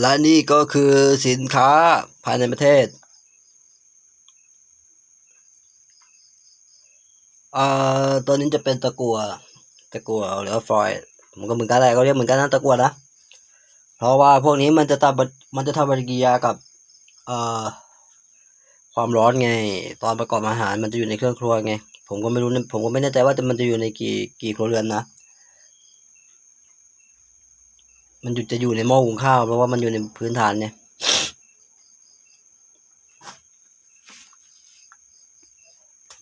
และนี่ก็คือสินค้าภายในประเทศอ่าตัวนี้จะเป็นตะกั่วตะกั่วหรือฟอยมันก็เหมือนกันแหละก็เรียกเหมือนกันนะตะกั่วนะ เพราะว่าพวกนี้มันจะทำมันจะทำปฏิกิริยากับเอ่อความร้อนไง ตอนประกอบอาหารมันจะอยู่ในเครื่องครัวไง ผมก็ไม่รู้ผมก็ไม่แน่ใจว่าจะมันจะอยู่ในกี่กี่ครัวเรือนนะ มันอยู่จะอยู่ในหม้อหุงข้าว เพราะว่ามันอยู่ในพื้นฐานเนี่ย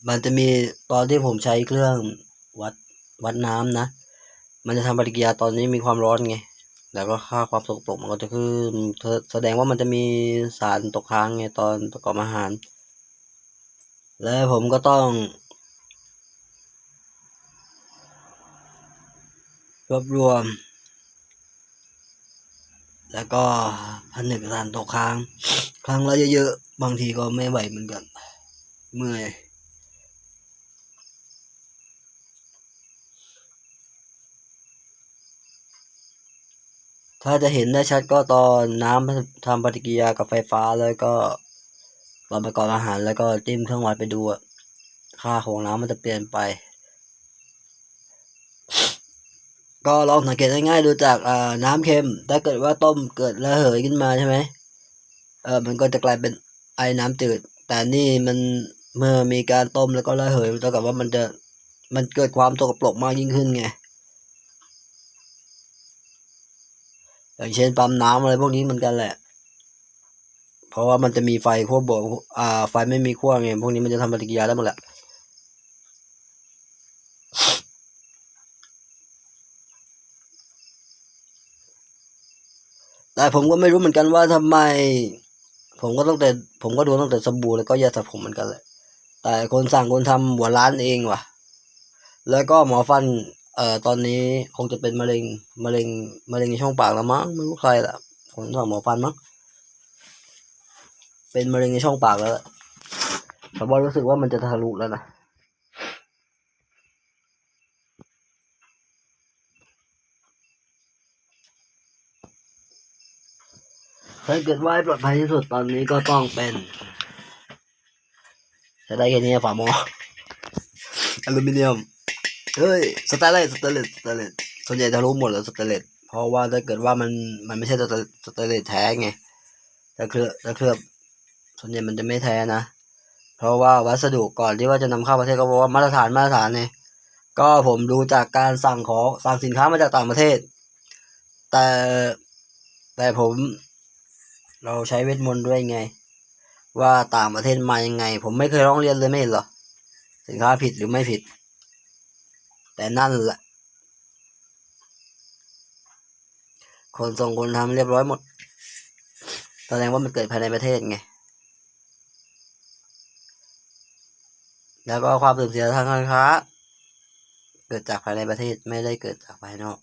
มันจะมีตอนที่ผมใช้เครื่องวัดวัดน้ำนะ มันจะทำปฏิกิริยาตอนนี้มีความร้อนไง แล้วก็ค่าความสกปรกมันก็จะขึ้นแสดงว่ามันจะมีสารตกค้างไงตอนประกอบอาหาร และผมก็ต้องรวบรวม แล้วก็ผนึกสารตกค้าง ครั้งละเยอะๆ บางทีก็ไม่ไหวเหมือนกัน เมื่อยถ้าจะเห็นได้ชัดก็ตอนน้ำทำปฏิกิริยากับไฟฟ้าแล้วก็ตอนประกอบอาหารแล้วก็จิ้มเครื่องวัดไปดูอะค่าของน้ำมันจะเปลี่ยนไป ก็ลองสังเกตง่ายๆดูจากน้ำเค็ม ถ้าเกิดว่าต้มเกิดระเหยขึ้นมาใช่ไหมเออมันก็จะกลายเป็นไอ้น้ำจืด แต่นี่มันเมื่อมีการต้มแล้วก็ระเหยเท่ากับว่ามันจะมันเกิดความสกปรกมากยิ่งขึ้นไงอย่างเช่นปั๊มน้ำอะไรพวกนี้เหมือนกันแหละ เพราะว่ามันจะมีไฟขั้วบวกอ่าไฟไม่มีขั้วไงพวกนี้มันจะทำปฏิกิริยาได้หมดแหละ แต่ผมก็ไม่รู้เหมือนกันว่าทำไม ผมก็ต้องแต่ ผมก็ดูตั้งแต่สบู่แล้วก็ยาสระผมเหมือนกันแหละแต่คนสั่งคนทำหัวร้านเองว่ะ แล้วก็หมอฟัน เอ่อตอนนี้คงจะเป็นมะเร็งมะเร็งมะเร็งในช่องปากแล้วมั้งไม่รู้ใครละคนสั่งหมอฟันมั้งเป็นมะเร็งในช่องปากแล้วแหละแต่ว่ารู้สึกว่ามันจะทะลุแล้วนะ ถ้าเกิดว่าปลอดภัยที่สุดตอนนี้ก็ต้องเป็นใช้ได้แค่นี้ฝาหม้ออลูมิเนียม เฮ้ย สแตนเลสสแตนเลสสแตนเลสส่วนใหญ่จะรู้หมดแล้วสแตนเลสเพราะว่าถ้าเกิดว่ามันมันไม่ใช่สแตนสแตเลสแท้ไงถ้าเคลือบถ้าเคลือบ ส่วนใหญ่มันจะไม่แท้นะ เพราะว่าวัสดุก่อนที่ว่าจะนำเข้าประเทศก็บอกว่ามาตรฐานมาตรฐานเนี่ยก็ผมดูจากการสั่งของสั่งสินค้ามาจากต่างประเทศ แต่แต่ผม เราใช้เวทมนต์ด้วยไง ว่าต่างประเทศมายังไง ผมไม่เคยร้องเรียนเลยไม่เห็นหรอ สินค้าผิดหรือไม่ผิด แต่นั่นแหละ คนส่งคนทำเรียบร้อยหมด แสดงว่ามันเกิดภายในประเทศไง แล้วก็ความเสื่อมเสียทางการค้า เกิดจากภายในประเทศไม่ได้เกิดจากภายนอก